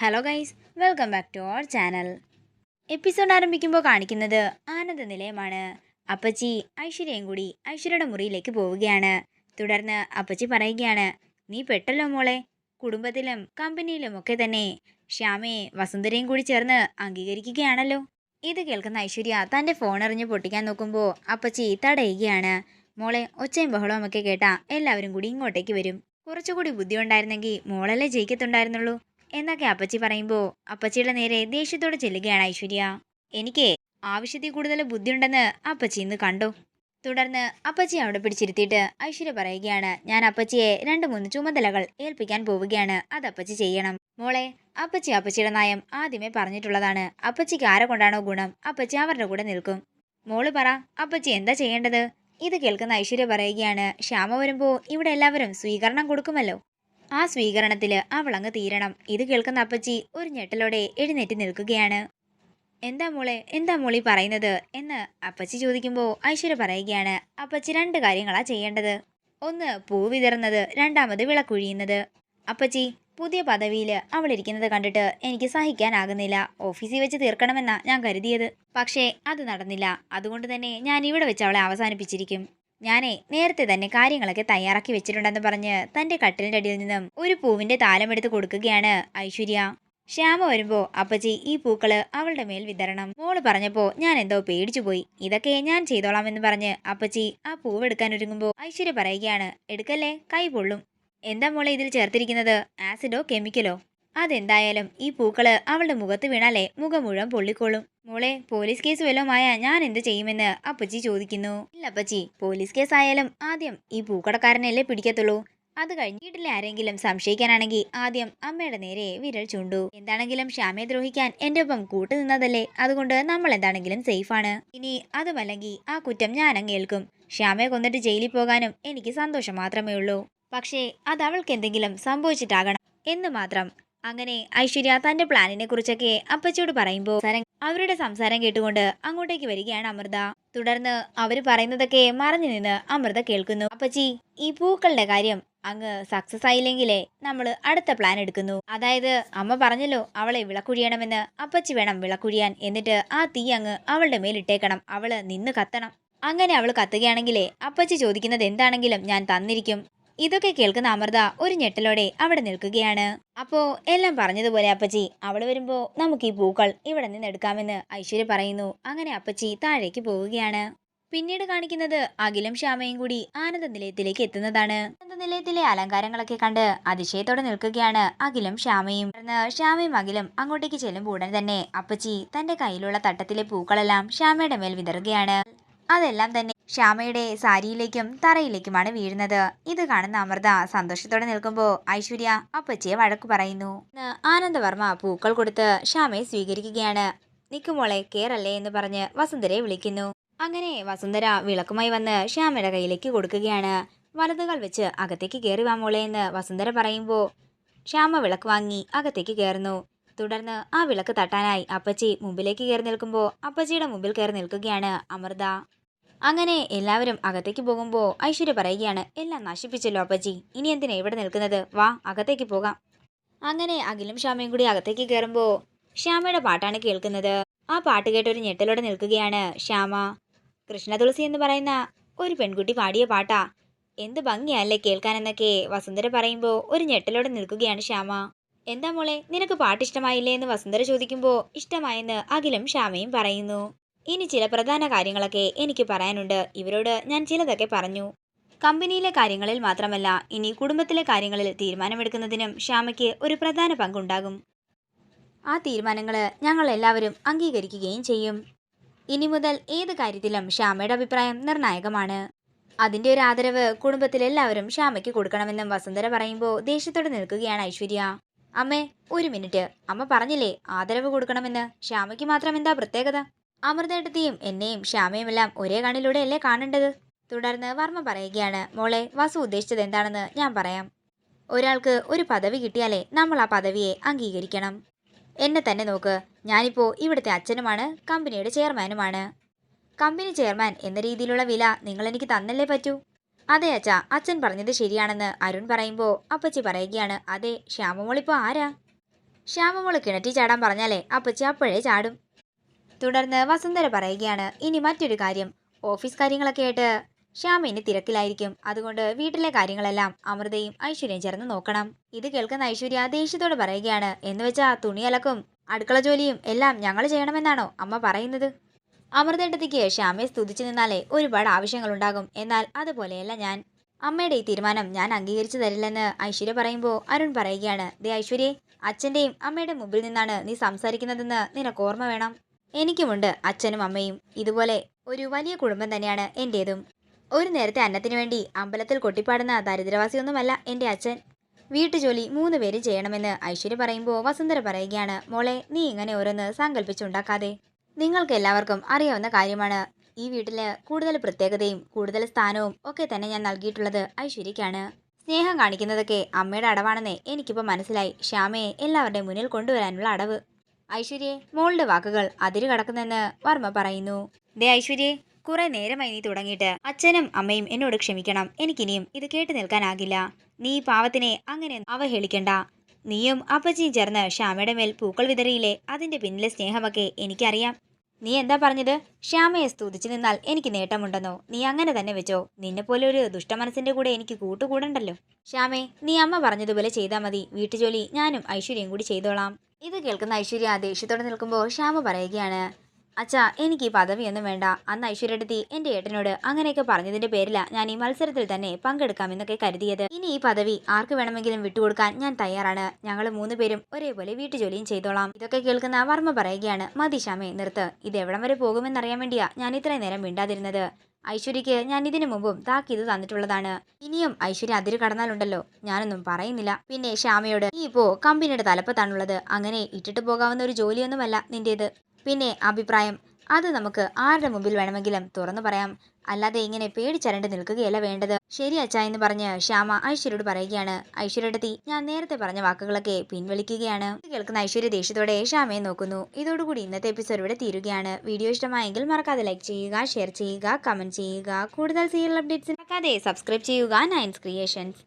Hello guys welcome back to our channel episode ആരംഭിക്കുമ്പോൾ കാണിക്കുന്നത് ആനന്ദ നിലയമാണ്. അപ്പച്ചി ഐശ്വര്യയും കൂടി ഐശ്വര്യയുടെ മുറിയിലേക്ക് പോവുകയാണ്. തുടർന്ന് അപ്പച്ചി പറയുകയാണ് നീ പെട്ടല്ലോ മോളെ. കുടുംബത്തിലും കമ്പനിയിലും ഒക്കെ തന്നെ ശ്യാമയെ വസുന്ധരയും കൂടി ചേർന്ന് അംഗീകരിക്കുകയാണല്ലോ. ഇത് കേൾക്കുന്ന ഐശ്വര്യ തന്റെ ഫോൺ എറിഞ്ഞ് പൊട്ടിക്കാൻ നോക്കുമ്പോൾ അപ്പച്ചി തടയുകയാണ്. മോളെ ഒച്ചയും ബഹളവും ഒക്കെ കേട്ടാൽ എല്ലാവരും കൂടി ഇങ്ങോട്ടേക്ക് വരും. കുറച്ചുകൂടി ബുദ്ധി ഉണ്ടായിരുന്നെങ്കിൽ മോളല്ലേ ജയിക്കത്തുണ്ടായിരുന്നുള്ളൂ. എന്നൊക്കെ അപ്പച്ചി പറയുമ്പോൾ അപ്പച്ചിയുടെ നേരെ ദേഷ്യത്തോടെ ചെല്ലുകയാണ് ഐശ്വര്യ. എനിക്ക് ആവശ്യത്തിൽ കൂടുതൽ ബുദ്ധിയുണ്ടെന്ന് അപ്പച്ചി ഇന്ന് കണ്ടു. തുടർന്ന് അപ്പച്ചി അവിടെ പിടിച്ചിരുത്തിയിട്ട് ഐശ്വര്യ പറയുകയാണ് ഞാൻ അപ്പച്ചിയെ രണ്ട് മൂന്ന് ചുമതലകൾ ഏൽപ്പിക്കാൻ പോവുകയാണ്. അത് അപ്പച്ചി ചെയ്യണം. മോളെ അപ്പച്ചി അപ്പച്ചിയുടെ നയം ആദ്യമേ പറഞ്ഞിട്ടുള്ളതാണ്. അപ്പച്ചിക്ക് ആരെ കൊണ്ടാണോ ഗുണം? അപ്പച്ചി അവരുടെ കൂടെ നിൽക്കും. മോൾ പറ അപ്പച്ചി എന്താ ചെയ്യേണ്ടത്? ഇത് കേൾക്കുന്ന ഐശ്വര്യ പറയുകയാണ് ശ്യാമ വരുമ്പോൾ ഇവിടെ എല്ലാവരും സ്വീകരണം കൊടുക്കുമല്ലോ. ആ സ്വീകരണത്തിൽ അവളങ്ങ് തീരണം. ഇത് കേൾക്കുന്ന അപ്പച്ചി ഒരു ഞെട്ടലോടെ എഴുന്നേറ്റ് നിൽക്കുകയാണ്. എന്താ മോളെ എന്താ മോളി പറയുന്നത്? എന്ന് അപ്പച്ചി ചോദിക്കുമ്പോൾ ഐശ്വര്യ പറയുകയാണ് അപ്പച്ചി രണ്ട് കാര്യങ്ങളാ ചെയ്യേണ്ടത്. ഒന്ന് പൂ വിതറുന്നത് രണ്ടാമത് വിളക്കുഴിയുന്നത് അപ്പച്ചി പുതിയ പദവിയിൽ അവൾ ഇരിക്കുന്നത് കണ്ടിട്ട് എനിക്ക് സഹിക്കാനാകുന്നില്ല. ഓഫീസിൽ വെച്ച് തീർക്കണമെന്നാണ് ഞാൻ കരുതിയത്. പക്ഷേ അത് നടന്നില്ല. അതുകൊണ്ട് തന്നെ ഞാൻ ഇവിടെ വെച്ച് അവളെ അവസാനിപ്പിച്ചിരിക്കും. ഞാനേ നേരത്തെ തന്നെ കാര്യങ്ങളൊക്കെ തയ്യാറാക്കി വെച്ചിട്ടുണ്ടെന്ന് പറഞ്ഞ് തന്റെ കട്ടിലിന്റെ അടിയിൽ നിന്നും ഒരു പൂവിന്റെ താലമെടുത്ത് കൊടുക്കുകയാണ് ഐശ്വര്യ. ശ്യാമ വരുമ്പോ അപ്പച്ചി ഈ പൂക്കൾ അവളുടെ മേൽ വിതരണം. മോൾ പറഞ്ഞപ്പോ ഞാൻ എന്തോ പേടിച്ചു പോയി. ഇതൊക്കെ ഞാൻ ചെയ്തോളാം എന്ന് പറഞ്ഞ് അപ്പച്ചി ആ പൂവെടുക്കാൻ ഒരുങ്ങുമ്പോ ഐശ്വര്യ പറയുകയാണ് എടുക്കല്ലേ? കൈ പൊള്ളും. എന്താ മോളെ ഇതിൽ ചേർത്തിരിക്കുന്നത്? ആസിഡോ കെമിക്കലോ? അതെന്തായാലും ഈ പൂക്കൾ അവളുടെ മുഖത്ത് വീണാലേ മുഖം മുഴുവൻ പൊള്ളിക്കോളും. മോളെ പോലീസ് കേസ് വല്ലതുമായ ഞാൻ എന്ത് ചെയ്യുമെന്ന് അപ്പച്ചി ചോദിക്കുന്നു. ഇല്ല അപ്പച്ചി പോലീസ് കേസ് ആയാലും ആദ്യം ഈ പൂക്കടക്കാരനല്ലേ പിടിക്കത്തുള്ളൂ. അത് കഴിഞ്ഞ് വീട്ടിലെ ആരെങ്കിലും സംശയിക്കാനാണെങ്കിൽ ആദ്യം അമ്മയുടെ നേരെ വിരൽ ചൂണ്ടു. എന്താണെങ്കിലും ശ്യാമയെ ദ്രോഹിക്കാൻ എന്റെ ഒപ്പം കൂട്ടു നിന്നതല്ലേ? അതുകൊണ്ട് നമ്മൾ എന്താണെങ്കിലും സേഫാണ് ഇനി അതുമല്ലെങ്കിൽ ആ കുറ്റം ഞാൻ അങ്ങ് ഏൽക്കും. ശ്യാമയെ കൊന്നിട്ട് ജയിലിൽ പോകാനും എനിക്ക് സന്തോഷം മാത്രമേ ഉള്ളൂ. പക്ഷേ അത് അവൾക്ക് എന്തെങ്കിലും സംഭവിച്ചിട്ടാകണം. എന്ന് മാത്രം അങ്ങനെ ഐശ്വര്യ തന്റെ പ്ലാനിനെ കുറിച്ചൊക്കെ അപ്പച്ചിയോട് പറയുമ്പോൾ അവരുടെ സംസാരം കേട്ടുകൊണ്ട് അങ്ങോട്ടേക്ക് വരികയാണ് അമൃത. തുടർന്ന് അവർ പറയുന്നതൊക്കെ മറഞ്ഞു നിന്ന് അമൃത കേൾക്കുന്നു. അപ്പച്ചി ഈ പൂക്കളുടെ കാര്യം അങ്ങ് സക്സസ് ആയില്ലെങ്കിലേ നമ്മൾ അടുത്ത പ്ലാൻ എടുക്കുന്നു. അതായത് അമ്മ പറഞ്ഞല്ലോ അവളെ വിളക്കുഴിയണമെന്ന്. അപ്പച്ചി വേണം വിളക്കുഴിയാൻ എന്നിട്ട് ആ തീ അങ്ങ് അവളുടെ മേലിട്ടേക്കണം അവൾ നിന്ന് കത്തണം. അങ്ങനെ അവൾ കത്തുകയാണെങ്കിലേ അപ്പച്ചി ചോദിക്കുന്നത് എന്താണെങ്കിലും ഞാൻ തന്നിരിക്കും. ഇതൊക്കെ കേൾക്കുന്ന അമൃത ഒരു ഞെട്ടലോടെ അവിടെ നിൽക്കുകയാണ്. അപ്പോ എല്ലാം പറഞ്ഞതുപോലെ അപ്പച്ചി അവിടെ വരുമ്പോ നമുക്ക് ഈ പൂക്കൾ ഇവിടെ നിന്ന് എടുക്കാമെന്ന് ഐശ്വര്യ പറയുന്നു. അങ്ങനെ അപ്പച്ചി താഴേക്ക് പോവുകയാണ്. പിന്നീട് കാണിക്കുന്നത് അഖിലും ശ്യാമയും കൂടി ആനന്ദ നിലയത്തിലേക്ക് എത്തുന്നതാണ്. ആനന്ദ നിലയത്തിലെ അലങ്കാരങ്ങളൊക്കെ കണ്ട് അതിശയത്തോടെ നിൽക്കുകയാണ് അഖിലും ശ്യാമയും. തുടർന്ന് ശ്യാമയും അഖിലും അങ്ങോട്ടേക്ക് ചെല്ലുമ്പോൾ ഉടൻ തന്നെ അപ്പച്ചി തന്റെ കയ്യിലുള്ള തട്ടത്തിലെ പൂക്കളെല്ലാം ശ്യാമയുടെ മേൽ വിതറുകയാണ്. അതെല്ലാം തന്നെ ശ്യാമയുടെ സാരിയിലേക്കും തറയിലേക്കുമാണ് വീഴുന്നത്. ഇത് കാണുന്ന അമൃത സന്തോഷത്തോടെ നിൽക്കുമ്പോൾ ഐശ്വര്യ അപ്പച്ചിയെ വഴക്കു പറയുന്നു. ആനന്ദവർമ്മ പൂക്കൾ കൊടുത്ത് ശ്യാമയെ സ്വീകരിക്കുകയാണ്. നിക്കുമോളെ കേറല്ലേ എന്ന് പറഞ്ഞ് വസുന്ധരയെ വിളിക്കുന്നു. അങ്ങനെ വസുന്ധര വിളക്കുമായി വന്ന് ശ്യാമയുടെ കയ്യിലേക്ക് കൊടുക്കുകയാണ്. വലതുകൾ വെച്ച് അകത്തേക്ക് കയറി വാമോളെ എന്ന് വസുന്ധര പറയുമ്പോൾ ശ്യാമ വിളക്ക് വാങ്ങി അകത്തേക്ക് കയറുന്നു തുടർന്ന് ആ വിളക്ക് തട്ടാനായി അപ്പച്ചി മുമ്പിലേക്ക് കയറി നിൽക്കുമ്പോൾ അപ്പച്ചിയുടെ മുമ്പിൽ കയറി നിൽക്കുകയാണ് അമൃത. അങ്ങനെ എല്ലാവരും അകത്തേക്ക് പോകുമ്പോൾ ഐശ്വര്യ പറയുകയാണ് എല്ലാം നശിപ്പിച്ചല്ലോ അപ്പച്ചി. ഇനി എന്തിനാ ഇവിടെ നിൽക്കുന്നത്? വാ അകത്തേക്ക് പോകാം. അങ്ങനെ അഖിലും ശ്യാമയും കൂടി അകത്തേക്ക് കയറുമ്പോൾ ശ്യാമയുടെ പാട്ടാണ് കേൾക്കുന്നത്. ആ പാട്ട് കേട്ട് ഒരു ഞെട്ടലോടെ നിൽക്കുകയാണ് ശ്യാമ. കൃഷ്ണ തുളസി എന്ന് പറയുന്ന ഒരു പെൺകുട്ടി പാടിയ പാട്ടാ. എന്ത് ഭംഗിയല്ലേ കേൾക്കാനെന്നൊക്കെ വസുന്ധര പറയുമ്പോൾ ഒരു ഞെട്ടലോടെ നിൽക്കുകയാണ് ശ്യാമ. എന്താ മോളെ നിനക്ക് പാട്ട് ഇഷ്ടമായില്ലേ? എന്ന് വസുന്ധര ചോദിക്കുമ്പോൾ ഇഷ്ടമായെന്ന് അഖിലും ശ്യാമയും പറയുന്നു. ഇനി ചില പ്രധാന കാര്യങ്ങളൊക്കെ എനിക്ക് പറയാനുണ്ട്. ഇവരോട് ഞാൻ ചിലതൊക്കെ പറഞ്ഞു. കമ്പനിയിലെ കാര്യങ്ങളിൽ മാത്രമല്ല ഇനി കുടുംബത്തിലെ കാര്യങ്ങളിൽ തീരുമാനമെടുക്കുന്നതിനും ശ്യാമയ്ക്ക് ഒരു പ്രധാന പങ്കുണ്ടാകും. ആ തീരുമാനങ്ങൾ ഞങ്ങൾ എല്ലാവരും അംഗീകരിക്കുകയും ചെയ്യും. ഇനി മുതൽ ഏത് കാര്യത്തിലും ശ്യാമയുടെ അഭിപ്രായം നിർണായകമാണ്. അതിന്റെ ഒരു ആദരവ് കുടുംബത്തിലെല്ലാവരും ശ്യാമയ്ക്ക് കൊടുക്കണമെന്നും വസുന്ധര പറയുമ്പോൾ ദേഷ്യത്തോടെ നിൽക്കുകയാണ് ഐശ്വര്യ. അമ്മേ ഒരു മിനിറ്റ്. അമ്മ പറഞ്ഞില്ലേ ആദരവ് കൊടുക്കണമെന്ന്? ശ്യാമയ്ക്ക് മാത്രം എന്താ പ്രത്യേകത? അമൃതേട്ടത്തെയും എന്നെയും ശ്യാമയുമെല്ലാം ഒരേ കണ്ണിലൂടെ അല്ലേ കാണേണ്ടത്? തുടർന്ന് വർമ്മ പറയുകയാണ് മോളെ വസു ഉദ്ദേശിച്ചത് എന്താണെന്ന് ഞാൻ പറയാം. ഒരാൾക്ക് ഒരു പദവി കിട്ടിയാലേ നമ്മൾ ആ പദവിയെ അംഗീകരിക്കണം. എന്നെ തന്നെ നോക്ക് ഞാനിപ്പോൾ ഇവിടുത്തെ അച്ഛനുമാണ് കമ്പനിയുടെ ചെയർമാനുമാണ്. കമ്പനി ചെയർമാൻ എന്ന രീതിയിലുള്ള വില നിങ്ങൾ എനിക്ക് തന്നല്ലേ പറ്റൂ? അതെ അച്ഛ അച്ഛൻ പറഞ്ഞത് ശരിയാണെന്ന് അരുൺ പറയുമ്പോൾ അപ്പച്ചി പറയുകയാണ് അതെ ശ്യാമമോളിപ്പോൾ ആരാ? ശ്യാമമോൾ കിണറ്റി ചാടാൻ പറഞ്ഞാലേ അപ്പച്ചി അപ്പോഴേ ചാടും. തുടർന്ന് വസുന്ധര പറയുകയാണ്. ഇനി മറ്റൊരു കാര്യം. ഓഫീസ് കാര്യങ്ങളൊക്കെ ആയിട്ട് ശ്യാമിന് തിരക്കിലായിരിക്കും. അതുകൊണ്ട് വീട്ടിലെ കാര്യങ്ങളെല്ലാം അമൃതയും ഐശ്വര്യയും ചേർന്ന് നോക്കണം. ഇത് കേൾക്കുന്ന ഐശ്വര്യ ദേഷ്യത്തോട് പറയുകയാണ്. എന്ന് വെച്ചാൽ തുണി അലക്കും അടുക്കള ജോലിയും എല്ലാം ഞങ്ങൾ ചെയ്യണമെന്നാണോ അമ്മ പറയുന്നത്? അമൃതേട്ടത്തിക്ക് ശ്യാമയെ സ്തുതിച്ചു നിന്നാലേ ഒരുപാട് ആവശ്യങ്ങളുണ്ടാകും. എന്നാൽ അതുപോലെയല്ല ഞാൻ. അമ്മയുടെ ഈ തീരുമാനം ഞാൻ അംഗീകരിച്ചു തരില്ലെന്ന് ഐശ്വര്യ പറയുമ്പോൾ അരുൺ പറയുകയാണ്. ദേ ഐശ്വര്യെ അച്ഛന്റെയും അമ്മയുടെ മുമ്പിൽ നിന്നാണ് നീ സംസാരിക്കുന്നതെന്ന് നിനക്ക് ഓർമ്മ വേണം. എനിക്കുമുണ്ട് അച്ഛനും അമ്മയും. ഇതുപോലെ ഒരു വലിയ കുടുംബം തന്നെയാണ് എന്റേതും ഒരു നേരത്തെ അന്നത്തിനു വേണ്ടി അമ്പലത്തിൽ കൊട്ടിപ്പാടുന്ന ദരിദ്രവാസിയൊന്നുമല്ല എന്റെ അച്ഛൻ. വീട്ടുജോലി മൂന്ന് പേര് ചെയ്യണമെന്ന് ഐശ്വര്യ പറയുമ്പോൾ വസുന്ധര പറയുകയാണ് മോളെ നീ ഇങ്ങനെ ഓരോന്ന് സങ്കല്പിച്ചുണ്ടാക്കാതെ നിങ്ങൾക്ക് എല്ലാവർക്കും അറിയാവുന്ന കാര്യമാണ്. ഈ വീട്ടിൽ കൂടുതൽ പ്രത്യേകതയും കൂടുതൽ സ്ഥാനവും ഒക്കെ തന്നെ ഞാൻ നൽകിയിട്ടുള്ളത് ഐശ്വര്യക്കാണ് സ്നേഹം കാണിക്കുന്നതൊക്കെ അമ്മയുടെ അടവാണെന്നേ എനിക്കിപ്പോൾ മനസ്സിലായി. ശ്യാമയെ എല്ലാവരുടെയും മുന്നിൽ കൊണ്ടുവരാനുള്ള അടവ്. ഐശ്വര്യയെ മോളുടെ വാക്കുകൾ അതിര് കടക്കുന്നെന്ന് വർമ്മ പറയുന്നു. ദേ ഐശ്വര്യയെ കുറെ നേരമായി നീ തുടങ്ങിയിട്ട് അച്ഛനും അമ്മയും എന്നോട് ക്ഷമിക്കണം. എനിക്കിനിയും ഇത് കേട്ടു നിൽക്കാനാകില്ല. നീ പാവത്തിനെ അങ്ങനെ അവഹേളിക്കണ്ട. നീയും അപ്പച്ചിയും ചേർന്ന് ശ്യാമയുടെ മേൽ പൂക്കൾ വിതറിയില്ലേ? അതിന്റെ പിന്നിലെ സ്നേഹമൊക്കെ എനിക്കറിയാം. നീ എന്താ പറഞ്ഞത്? ശ്യാമയെ സ്തുതിച്ചു നിന്നാൽ എനിക്ക് നേട്ടമുണ്ടെന്നോ? നീ അങ്ങനെ തന്നെ വെച്ചോ? നിന്നെ പോലെ ഒരു ദുഷ്ടമനസ്സിന്റെ കൂടെ എനിക്ക് കൂട്ടുകൂടണ്ടല്ലോ. ശ്യാമേ നീ അമ്മ പറഞ്ഞതുപോലെ ചെയ്താൽ മതി. വീട്ടുജോലി ഞാനും ഐശ്വര്യയും കൂടി ചെയ്തോളാം. ഇത് കേൾക്കുന്ന ഐശ്വര്യ ദേഷ്യത്തോടെ നിൽക്കുമ്പോൾ ശ്യാമ പറയുകയാണ് അച്ഛാ എനിക്ക് ഈ പദവിയൊന്നും വേണ്ട. അന്ന് ഐശ്വര്യടുത്തി എന്റെ ഏട്ടനോട് അങ്ങനെയൊക്കെ പറഞ്ഞതിന്റെ പേരില ഞാൻ ഈ മത്സരത്തിൽ തന്നെ പങ്കെടുക്കാമെന്നൊക്കെ കരുതിയത്. ഇനി ഈ പദവി ആർക്ക് വേണമെങ്കിലും വിട്ടുകൊടുക്കാൻ ഞാൻ തയ്യാറാണ്. ഞങ്ങൾ മൂന്ന് പേരും ഒരേപോലെ വീട്ടുജോലിയും ചെയ്തോളാം. ഇതൊക്കെ കേൾക്കുന്ന വർമ്മ പറയുകയാണ് മതി ശ്യാമേ നിർത്ത്. ഇത് എവിടം വരെ പോകുമെന്നറിയാൻ വേണ്ടിയാ ഞാൻ ഇത്രയും നേരം മിണ്ടാതിരുന്നത്. ഐശ്വര്യയ്ക്ക് ഞാൻ ഇതിനു മുമ്പും താക്കീത് തന്നിട്ടുള്ളതാണ്. ഇനിയും ഐശ്വര്യ അതിര് കടന്നാലുണ്ടല്ലോ. ഞാനൊന്നും പറയുന്നില്ല. പിന്നെ ശ്യാമയോട് നീ ഇപ്പോ കമ്പനിയുടെ തലപ്പത്താണുള്ളത്. അങ്ങനെ ഇട്ടിട്ട് പോകാവുന്ന ഒരു ജോലിയൊന്നുമല്ല നിന്റേത്. പിന്നെ അഭിപ്രായം അത് നമുക്ക് ആരുടെ മുമ്പിൽ വേണമെങ്കിലും തുറന്നു പറയാം. അല്ലാതെ ഇങ്ങനെ പേടിച്ചരണ്ട് നിൽക്കുകയല്ല വേണ്ടത്. ശരി അച്ഛാ എന്ന് പറഞ്ഞ് ശ്യാമ ഐശ്വര്യോട് പറയുകയാണ്. ഐശ്വര്യടത്തി ഞാൻ നേരത്തെ പറഞ്ഞ വാക്കുകളൊക്കെ പിൻവലിക്കുകയാണ്. കേൾക്കുന്ന ഐശ്വര്യ ദേഷ്യത്തോടെ ശ്യാമയെ നോക്കുന്നു. ഇതോടുകൂടി ഇന്നത്തെ എപ്പിസോഡ് ഇവിടെ തീരുകയാണ്. വീഡിയോ ഇഷ്ടമായെങ്കിൽ മറക്കാതെ ലൈക്ക് ചെയ്യുക ഷെയർ ചെയ്യുക കമന്റ് ചെയ്യുക. കൂടുതൽ സീരിയൽ അപ്ഡേറ്റ്സ് മറക്കാതെ സബ്സ്ക്രൈബ് ചെയ്യുക നയൻസ് ക്രിയേഷൻസ്